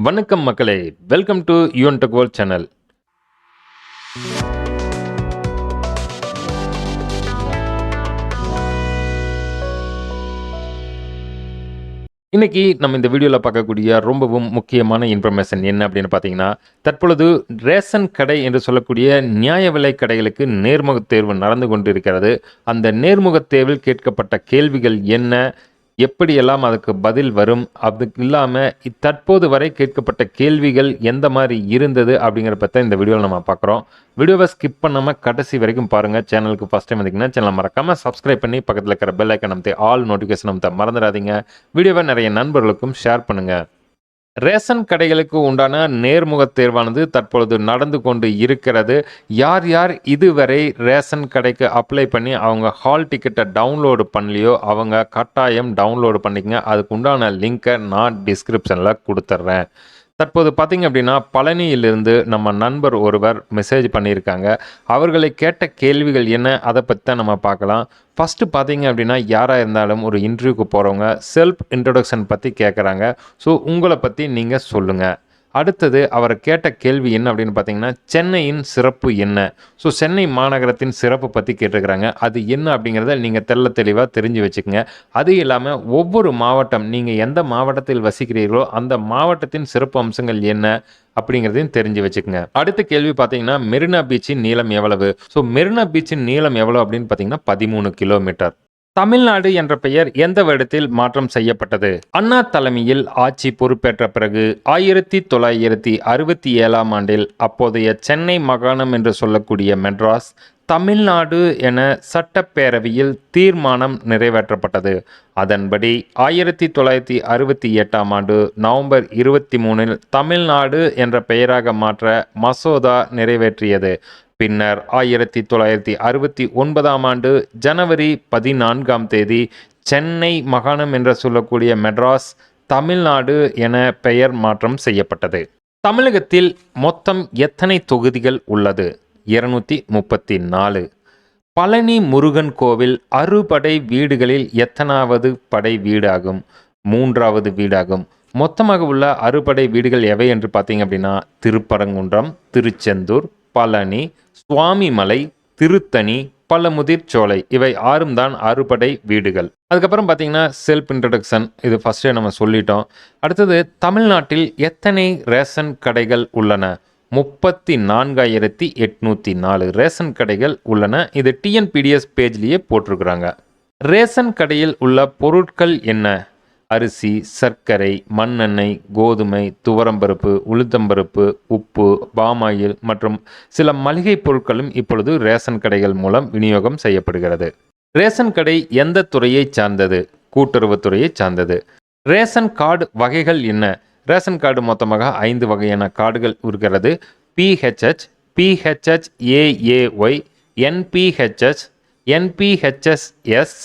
வணக்கம் மக்களே. Welcome to Yoon Tech World channel இன்னைக்கு நம்ம இந்த வீடியோவில் பார்க்கக்கூடிய ரொம்பவும் முக்கியமான இன்ஃபர்மேஷன் என்ன அப்படின்னு பார்த்தீங்கன்னா தற்பொழுது ரேஷன் கடை என்று சொல்லக்கூடிய நியாய விலை கடைகளுக்கு நேர்முகத் தேர்வு நடந்து கொண்டு இருக்கிறது அந்த நேர்முகத் தேர்வில் கேட்கப்பட்ட கேள்விகள் என்ன? எப்படியெல்லாம் அதுக்கு பதில் வரும்? அதுக்கு இல்லாமல் தற்போது வரை கேட்கப்பட்ட கேள்விகள் எந்த மாதிரி இருந்தது அப்படிங்கிற பற்றி இந்த வீடியோவில் நம்ம பார்க்குறோம். வீடியோவை ஸ்கிப் பண்ணாமல் கடைசி வரைக்கும் பாருங்கள் சேனலுக்கு ஃபஸ்ட் டைம் வந்தீங்கன்னா சேனல் மறக்காமல் சப்ஸ்கிரைப் பண்ணி பக்கத்தில் இருக்கிற பெல் ஐக்கன் அமைத்து ஆல் நோட்டிஃபிகேஷன் அமைத்த மறந்துடாதீங்க. வீடியோவை நிறைய நண்பர்களுக்கும் ஷேர் பண்ணுங்கள் ரேஷன் கடைகளுக்கு உண்டான நேர்முகத் தேர்வானது தற்பொழுது நடந்து கொண்டு இருக்கிறது. யார் யார் இதுவரை ரேஷன் கடைக்கு அப்ளை பண்ணி அவங்க ஹால் டிக்கெட்டை டவுன்லோடு பண்ணலையோ அவங்க கட்டாயம் டவுன்லோடு பண்ணிக்கங்க. அதுக்கு உண்டான லிங்க்கை நான் டிஸ்கிரிப்ஷனில் கொடுத்துட்றேன். தற்போது பார்த்தீங்க அப்படின்னா பழனியிலிருந்து நம்ம நண்பர் ஒருவர் மெசேஜ் பண்ணியிருக்காங்க. அவர்களை கேட்ட கேள்விகள் என்ன? அதை பற்றி தான் நம்ம பார்க்கலாம். ஃபஸ்ட்டு பார்த்தீங்க அப்படின்னா யாராக இருந்தாலும் ஒரு இன்டர்வியூக்கு போகிறவங்க செல்ஃப் இன்ட்ரொடக்ஷன் பற்றி கேட்குறாங்க ஸோ உங்களை பற்றி நீங்கள் சொல்லுங்கள் அடுத்தது அவர் கேட்ட கேள்வி என்ன அப்படின்னு பார்த்தீங்கன்னா சென்னையின் சிறப்பு என்ன? ஸோ சென்னை மாநகரத்தின் சிறப்பு பற்றி கேட்டிருக்கிறாங்க. அது என்ன அப்படிங்கிறத நீங்கள் தெல்ல தெளிவாக தெரிஞ்சு வச்சுக்கோங்க. அது இல்லாமல் ஒவ்வொரு மாவட்டம் நீங்கள் எந்த மாவட்டத்தில் வசிக்கிறீர்களோ அந்த மாவட்டத்தின் சிறப்பு அம்சங்கள் என்ன அப்படிங்கிறதையும் தெரிஞ்சு வச்சுக்கோங்க. அடுத்த கேள்வி பார்த்தீங்கன்னா மெரினா பீச்சின் நீளம் எவ்வளவு? ஸோ மெரினா பீச்சின் நீளம் எவ்வளோ அப்படின்னு பார்த்தீங்கன்னா பதிமூணு கிலோமீட்டர். தமிழ்நாடு என்ற பெயர் எந்த வருடத்தில் மாற்றம் செய்யப்பட்டது? அண்ணா தலைமையில் ஆட்சி பொறுப்பேற்ற பிறகு ஆயிரத்தி தொள்ளாயிரத்தி அறுபத்தி ஏழாம் ஆண்டில் அப்போதைய சென்னை மாகாணம் என்று சொல்லக்கூடிய மெட்ராஸ் தமிழ்நாடு என சட்டப்பேரவையில் தீர்மானம் நிறைவேற்றப்பட்டது. அதன்படி ஆயிரத்தி தொள்ளாயிரத்தி அறுபத்தி எட்டாம் ஆண்டு நவம்பர் இருபத்தி மூணில் தமிழ்நாடு என்ற பெயராக மாற்ற மசோதா நிறைவேற்றியது. பின்னர் ஆயிரத்தி தொள்ளாயிரத்தி அறுபத்தி ஒன்பதாம் ஆண்டு ஜனவரி பதினான்காம் தேதி சென்னை மாகாணம் என்று சொல்லக்கூடிய மெட்ராஸ் தமிழ்நாடு என பெயர் மாற்றம் செய்யப்பட்டது. தமிழகத்தில் மொத்தம் எத்தனை தொகுதிகள் உள்ளது? இருநூத்தி முப்பத்தி நாலு பழனி முருகன் கோவில் அறுபடை வீடுகளில் எத்தனாவது படை வீடாகும்? மூன்றாவது வீடாகும். மொத்தமாக உள்ள அறுபடை வீடுகள் எவை என்று பார்த்தீங்க அப்படின்னா திருப்பரங்குன்றம் திருச்செந்தூர் பழனி சுவாமிமலை திருத்தணி பழமுதிர் சோலை இவை ஆறும் தான் அறுபடை வீடுகள். அதுக்கப்புறம் பார்த்தீங்கன்னா செல்ஃப் இன்ட்ரடக்ஷன் இது ஃபஸ்ட்டே நம்ம சொல்லிட்டோம். அடுத்தது தமிழ்நாட்டில் எத்தனை ரேஷன் கடைகள் உள்ளன? முப்பத்தி நான்காயிரத்தி எட்நூற்றி நாலு ரேஷன் கடைகள் உள்ளன. இது டிஎன்பிடிஎஸ் பேஜ்லேயே போட்டிருக்கிறாங்க. ரேஷன் கடையில் உள்ள பொருட்கள் என்ன? அரிசி சர்க்கரை மண்ணெண்ணெய் கோதுமை துவரம்பருப்பு உளுத்தம்பருப்பு உப்பு பாமாயில் மற்றும் சில மளிகை பொருட்களும் இப்பொழுது ரேஷன் கடைகள் மூலம் விநியோகம் செய்யப்படுகிறது. ரேஷன் கடை எந்த துறையை சார்ந்தது? கூட்டுறவுத்துறையை சார்ந்தது. ரேஷன் கார்டு வகைகள் என்ன? ரேஷன் கார்டு மொத்தமாக ஐந்து வகையான கார்டுகள் இருக்கிறது. PHH PHH AAY NPHH NPHSS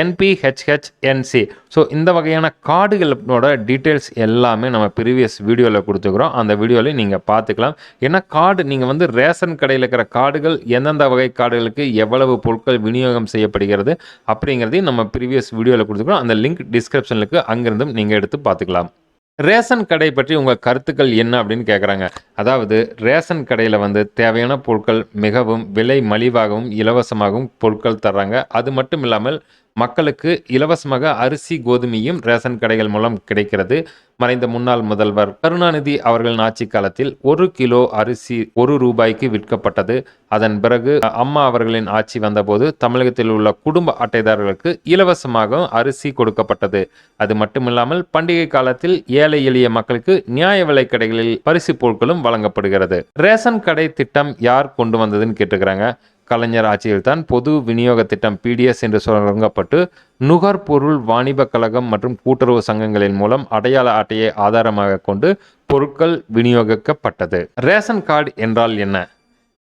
NPHHNC so இந்த வகையான கார்டுகளோட டீட்டெயில்ஸ் எல்லாமே நம்ம ப்ரீவியஸ் வீடியோவில் கொடுத்துக்கிறோம் அந்த வீடியோவில் நீங்கள் பார்த்துக்கலாம். ஏன்னா கார்டு நீங்கள் வந்து ரேஷன் கடையில் இருக்கிற கார்டுகள் எந்தெந்த வகை கார்டுகளுக்கு எவ்வளவு பொருட்கள் விநியோகம் செய்யப்படுகிறது அப்படிங்கிறதையும் நம்ம ப்ரீவியஸ் வீடியோவில் கொடுத்துக்கிறோம் அந்த லிங்க் டிஸ்கிரிப்ஷனுக்கு அங்கிருந்தும் நீங்கள் எடுத்து பார்த்துக்கலாம். ரேஷன் கடை பற்றி உங்கள் கருத்துக்கள் என்ன அப்படின்னு கேட்குறாங்க அதாவது ரேஷன் கடையில் வந்து தேவையான பொருட்கள் மிகவும் விலை மலிவாகவும் இலவசமாகவும் பொருட்கள் தர்றாங்க. அது மட்டும் இல்லாமல் மக்களுக்கு இலவசமாக அரிசி கோதுமையும் ரேஷன் கடைகள் மூலம் கிடைக்கிறது. மறைந்த முன்னாள் முதல்வர் கருணாநிதி அவர்களின் ஆட்சி காலத்தில் ஒரு கிலோ அரிசி ஒரு ரூபாய்க்கு விற்கப்பட்டது. அதன் பிறகு அம்மா அவர்களின் ஆட்சி வந்தபோது தமிழகத்தில் உள்ள குடும்ப அட்டைதாரர்களுக்கு இலவசமாக அரிசி கொடுக்கப்பட்டது. அது மட்டுமில்லாமல் பண்டிகை காலத்தில் ஏழை எளிய மக்களுக்கு நியாய விலை கடைகளில் பரிசு பொருட்களும் வழங்கப்படுகிறது. ரேஷன் கடை திட்டம் யார் கொண்டு வந்ததுன்னு கேட்டுக்கிறாங்க. கலைஞர் ஆட்சியில்தான் பொது விநியோக திட்டம் பிடிஎஸ் என்று தொடங்கப்பட்டு நுகர்பொருள் வாணிப கழகம் மற்றும் கூட்டுறவு சங்கங்களின் மூலம் அடையாள அட்டையை ஆதாரமாக கொண்டு பொருட்கள் விநியோகிக்கப்பட்டது. ரேஷன் கார்டு என்றால் என்ன?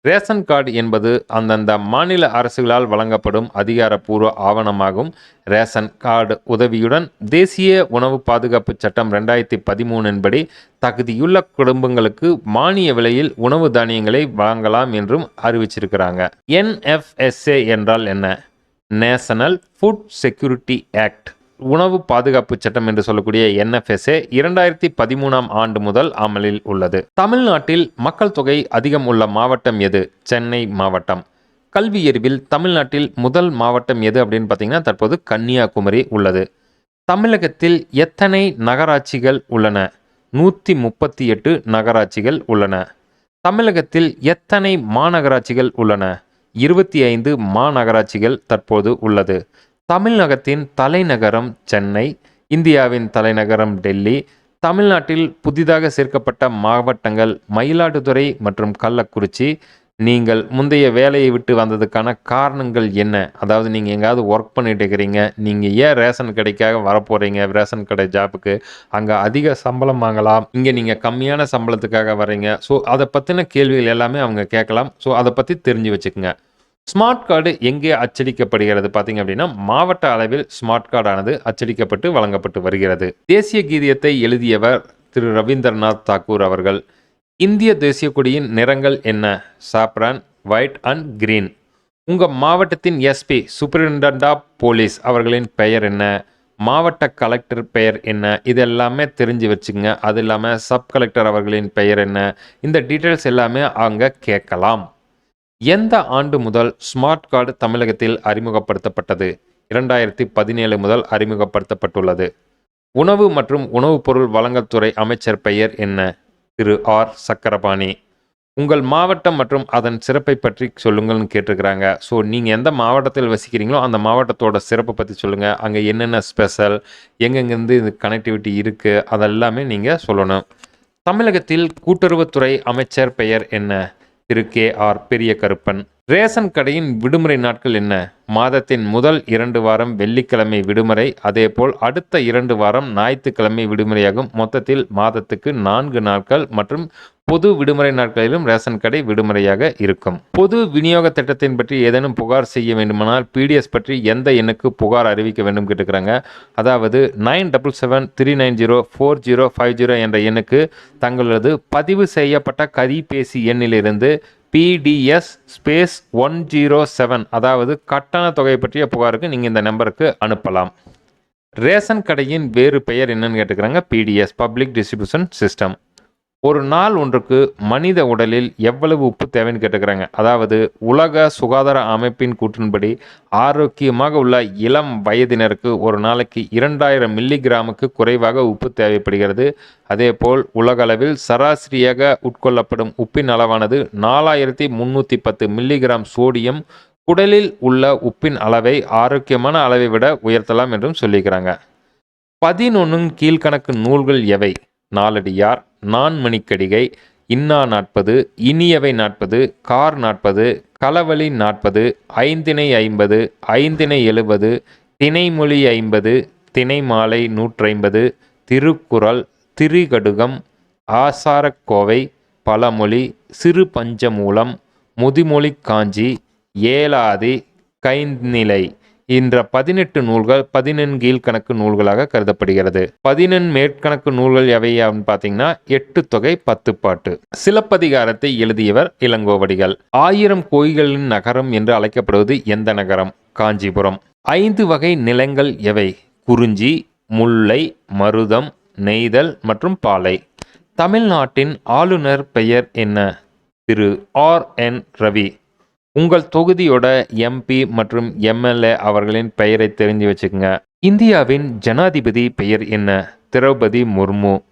ரேஷன் கார்டு என்பது அந்தந்த மாநில அரசுகளால் வழங்கப்படும் அதிகாரப்பூர்வ ஆவணமாகும். ரேஷன் கார்டு உதவியுடன் தேசிய உணவு பாதுகாப்பு சட்டம் ரெண்டாயிரத்தி பதிமூணின்படி தகுதியுள்ள குடும்பங்களுக்கு மானிய விலையில் உணவு தானியங்களை வழங்கலாம் என்றும் அறிவிச்சிருக்கிறாங்க. என்எஃப்எஸ்ஏ என்றால் என்ன? National Food Security Act. உணவு பாதுகாப்பு சட்டம் என்று சொல்லக்கூடிய என்எஃப்எஸ்ஏ இரண்டாயிரத்தி பதிமூணாம் ஆண்டு முதல் அமலில் உள்ளது. தமிழ்நாட்டில் மக்கள் தொகை அதிகம் உள்ள மாவட்டம் எது? சென்னை மாவட்டம். கல்வியறிவில் தமிழ்நாட்டில் முதல் மாவட்டம் எது அப்படின்னு பார்த்தீங்கன்னா தற்போது கன்னியாகுமரி உள்ளது. தமிழகத்தில் எத்தனை நகராட்சிகள் உள்ளன? நூற்றி முப்பத்தி எட்டு நகராட்சிகள் உள்ளன. தமிழகத்தில் எத்தனை மாநகராட்சிகள் உள்ளன? இருபத்தி ஐந்து மாநகராட்சிகள் தற்போது உள்ளது. தமிழகத்தின் தலைநகரம் சென்னை இந்தியாவின் தலைநகரம் டெல்லி தமிழ்நாட்டில் புதிதாக சேர்க்கப்பட்ட மாவட்டங்கள் மயிலாடுதுறை மற்றும் கள்ளக்குறிச்சி. நீங்கள் முந்தைய வேலையை விட்டு வந்ததுக்கான காரணங்கள் என்ன? அதாவது நீங்கள் எங்கேயாவது ஒர்க் பண்ணிட்டு இருக்கிறீங்க நீங்கள் ஏன் ரேஷன் கடைக்காக வரப்போகிறீங்க ரேஷன் கடை ஜாப்புக்கு அங்கே அதிக சம்பளம் வாங்கலாம் இங்கே நீங்கள் கம்மியான சம்பளத்துக்காக வர்றீங்க. ஸோ அதை பற்றின கேள்விகள் எல்லாமே அவங்க கேட்கலாம். ஸோ அதை பற்றி தெரிஞ்சு வச்சுக்கோங்க. ஸ்மார்ட் கார்டு எங்கே அச்சடிக்கப்படுகிறது? பார்த்தீங்க அப்படின்னா மாவட்ட அளவில் ஸ்மார்ட் கார்டானது அச்சடிக்கப்பட்டு வழங்கப்பட்டு வருகிறது. தேசிய கீதியத்தை எழுதியவர் திரு ரவீந்திரநாத் தாக்கூர் அவர்கள் இந்திய தேசிய கொடியின் நிறங்கள் என்ன? Saffron white and green. உங்கள் மாவட்டத்தின் எஸ்பி சூப்பரிண்டென்ட் ஆஃப் போலீஸ் அவர்களின் பெயர் என்ன? மாவட்ட கலெக்டர் பெயர் என்ன? இது எல்லாமே தெரிஞ்சு வச்சுங்க அது இல்லாமல் சப் கலெக்டர் அவர்களின் பெயர் என்ன? இந்த டீட்டெயில்ஸ் எல்லாமே அங்கே கேட்கலாம். எந்த ஆண்டு முதல் ஸ்மார்ட் கார்டு தமிழகத்தில் அறிமுகப்படுத்தப்பட்டது? இரண்டாயிரத்தி பதினேழு முதல் அறிமுகப்படுத்தப்பட்டுள்ளது. உணவு மற்றும் உணவுப் பொருள் வழங்கல் துறை அமைச்சர் பெயர் என்ன? திரு. ஆர். சக்கரபாணி. உங்கள் மாவட்டம் மற்றும் அதன் சிறப்பை பற்றி சொல்லுங்கள்னு கேட்டிருக்கிறாங்க. ஸோ நீங்கள் எந்த மாவட்டத்தில் வசிக்கிறீங்களோ அந்த மாவட்டத்தோட சிறப்பை பற்றி சொல்லுங்கள் அங்கே என்னென்ன ஸ்பெஷல் எங்கெங்கேருந்து இது கனெக்டிவிட்டி இருக்குது அதெல்லாமே நீங்கள் சொல்லணும். தமிழகத்தில் கூட்டுறவுத்துறை அமைச்சர் பெயர் என்ன? திரு கே ஆர் பெரிய கருப்பன் ரேஷன் கடையின் விடுமுறை நாட்கள் என்ன? மாதத்தின் முதல் இரண்டு வாரம் வெள்ளிக்கிழமை விடுமுறை அதேபோல் அடுத்த இரண்டு வாரம் ஞாயிற்றுக்கிழமை விடுமுறையாகும். மொத்தத்தில் மாதத்துக்கு நான்கு நாட்கள் மற்றும் பொது விடுமுறை நாட்களிலும் ரேஷன் கடை விடுமுறையாக இருக்கும். பொது விநியோக திட்டத்தின் பற்றி ஏதேனும் புகார் செய்ய வேண்டுமானால் பிடிஎஸ் பற்றி எந்த எண்ணுக்கு புகார் அறிவிக்க வேண்டும் கேட்டுக்கிறாங்க அதாவது nine double seven three nine zero four zero five zero என்ற எண்ணுக்கு தங்களது பதிவு செய்யப்பட்ட கரிபேசி எண்ணிலிருந்து PDS space one zero seven அதாவது கட்டண தொகை பற்றிய புகாருக்கு நீங்கள் இந்த நம்பருக்கு அனுப்பலாம். ரேஷன் கடையின் வேறு பெயர் என்னன்னு கேட்டுக்கிறாங்க பிடிஎஸ் பப்ளிக் டிஸ்ட்ரிபியூஷன் சிஸ்டம் ஒரு நாள் ஒன்றுக்கு மனித உடலில் எவ்வளவு உப்பு தேவைன்னு கேட்டுக்கிறாங்க. அதாவது உலக சுகாதார அமைப்பின் கூற்றின்படி ஆரோக்கியமாக உள்ள இளம் வயதினருக்கு ஒரு நாளைக்கு இரண்டாயிரம் மில்லிகிராமுக்கு குறைவாக உப்பு தேவைப்படுகிறது. அதேபோல் உலகளவில் சராசரியாக உட்கொள்ளப்படும் உப்பின் அளவானது நாலாயிரத்தி முந்நூற்றி பத்து மில்லிகிராம் சோடியம். குடலில் உள்ள உப்பின் அளவை ஆரோக்கியமான அளவை விட உயர்த்தலாம் என்றும் சொல்லிக்கிறாங்க. பதினொன்னும் கீழ்கணக்கு நூல்கள் எவை? நாலடியார் நான்மணிக்கடிகை இன்னா நாற்பது இனியவை நாற்பது கார் நாற்பது களவழி நாற்பது ஐந்தினை ஐம்பது ஐந்தினை எழுபது திணைமொழி ஐம்பது திணைமாலை நூற்றைம்பது திருக்குறள் திரிகடுகம் ஆசாரக்கோவை பழமொழி சிறு பஞ்சமூலம் முதுமொழி காஞ்சி ஏலாதி கைநிலை இந்த பதினெட்டு நூல்கள் பதினெண் கீழ்கணக்கு நூல்களாக கருதப்படுகிறது. பதினெண் மேற்கணக்கு நூல்கள் எவை அப்படின்னு பார்த்தீங்கன்னா எட்டு தொகை பத்து பாட்டு. சிலப்பதிகாரத்தை எழுதியவர் இளங்கோவடிகள். ஆயிரம் கோயில்களின் நகரம் என்று அழைக்கப்படுவது எந்த நகரம்? காஞ்சிபுரம். ஐந்து வகை நிலங்கள் எவை? குறிஞ்சி முல்லை மருதம் நெய்தல் மற்றும் பாலை. தமிழ்நாட்டின் ஆளுநர் பெயர் என்ன? திரு. ஆர். என். ரவி. உங்கள் தொகுதியோட எம்பி மற்றும் எம்எல்ஏ அவர்களின் பெயரை தெரிஞ்சு வச்சுக்கோங்க. இந்தியாவின் ஜனாதிபதி பெயர் என்ன? திரௌபதி முர்மு.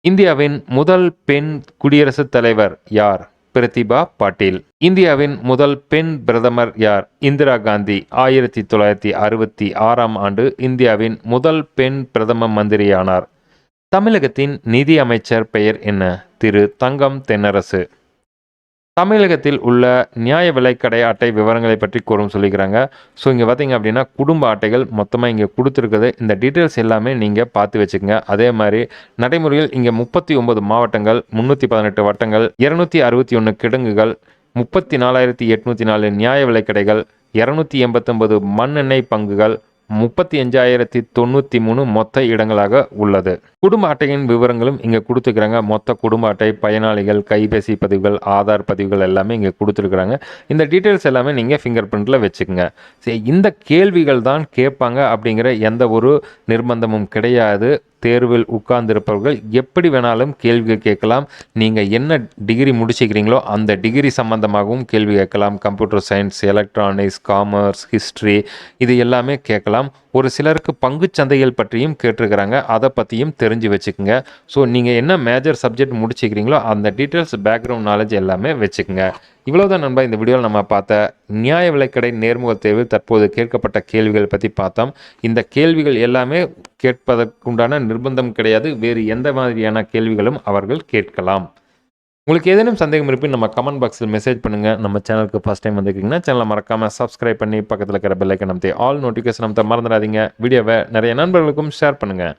இந்தியாவின் முதல் பெண் குடியரசுத் தலைவர் யார்? பிரதிபா பாட்டீல். இந்தியாவின் முதல் பெண் பிரதமர் யார்? இந்திரா காந்தி. ஆயிரத்தி தொள்ளாயிரத்தி அறுபத்தி ஆறாம் ஆண்டு இந்தியாவின் முதல் பெண் பிரதம மந்திரியானார். தமிழகத்தின் நிதி அமைச்சர் பெயர் என்ன? திரு தங்கம் தென்னரசு. தமிழகத்தில் உள்ள நியாய விலைக்கடை அட்டை விவரங்களை பற்றி கூறும் சொல்லிக்கிறாங்க. ஸோ இங்கே பார்த்தீங்க அப்படின்னா குடும்ப அட்டைகள் மொத்தமாக இங்கே கொடுத்துருக்குது. இந்த டீட்டெயில்ஸ் எல்லாமே நீங்கள் பார்த்து வச்சுக்கோங்க. அதே மாதிரி நடைமுறையில் இங்கே முப்பத்தி ஒன்பது மாவட்டங்கள் முந்நூற்றி பதினெட்டு வட்டங்கள் இரநூத்தி அறுபத்தி ஒன்று கிடங்குகள் முப்பத்தி நாலாயிரத்தி எட்நூற்றி நாலு நியாய விலைக்கடைகள் இரநூத்தி எண்பத்தொம்பது மண்ணெண்ணெய் பங்குகள் முப்பத்தி அஞ்சாயிரத்தி தொண்ணூற்றி மூணு மொத்த இடங்களாக உள்ளது. குடும்ப அட்டையின் விவரங்களும் இங்கே கொடுத்துருக்குறாங்க மொத்த குடும்ப அட்டை பயனாளிகள் கைபேசி பதிவுகள் ஆதார் பதிவுகள் எல்லாமே இங்கே கொடுத்துருக்குறாங்க. இந்த டீட்டெயில்ஸ் எல்லாமே நீங்கள் ஃபிங்கர் பிரிண்டில் வச்சுக்கோங்க. சரி இந்த கேள்விகள் தான் கேட்பாங்க அப்படிங்கிற எந்த ஒரு நிர்பந்தமும் கிடையாது. தேர்வில் உட்கார்ந்திருப்பவர்கள் எப்படி வேணாலும் கேள்வி கேட்கலாம். நீங்கள் என்ன டிகிரி முடிச்சுக்கிறீங்களோ அந்த டிகிரி சம்பந்தமாகவும் கேள்வி கேட்கலாம். Computer science electronics commerce history இது எல்லாமே கேட்கலாம். ஒரு சிலருக்கு பங்குச் சந்தைகள் பற்றியும் கேட்டிருக்கிறாங்க. அதை பற்றியும் தெரிஞ்சு வச்சுக்கோங்க. ஸோ நீங்கள் என்ன மேஜர் சப்ஜெக்ட் முடிச்சுக்கிறீங்களோ அந்த டீட்டெயில்ஸ் பேக்ரவுண்ட் நாலேஜ் எல்லாமே வச்சுக்கோங்க. இவ்வளோதான் நண்பா இந்த வீடியோவில் நம்ம பார்த்த நியாய விலைக்கடை நேர்முகத் தேர்வில் தற்போது கேட்கப்பட்ட கேள்விகள் பற்றி பார்த்தோம். இந்த கேள்விகள் எல்லாமே கேட்பதற்குண்டான நிர்பந்தம் கிடையாது. வேறு எந்த மாதிரியான கேள்விகளும் அவர்கள் கேட்கலாம். உங்களுக்கு ஏதேனும் சந்தேகம் இருப்பின் நம்ம கமெண்ட் பாக்ஸில் மெசேஜ் பண்ணுங்கள் நம்ம சேனலுக்கு ஃபஸ்ட் டைம் வந்திருக்கீங்கன்னா சேனலை மறக்காமல் சப்ஸ்கிரைப் பண்ணி பக்கத்தில் இருக்கிற பெல்லைக்கன் நமத்தி ஆல் நோட்டிஃபிகேஷன் நம்ம மறந்துடாதீங்க. வீடியோவை நிறைய நண்பர்களுக்கும் ஷேர் பண்ணுங்கள்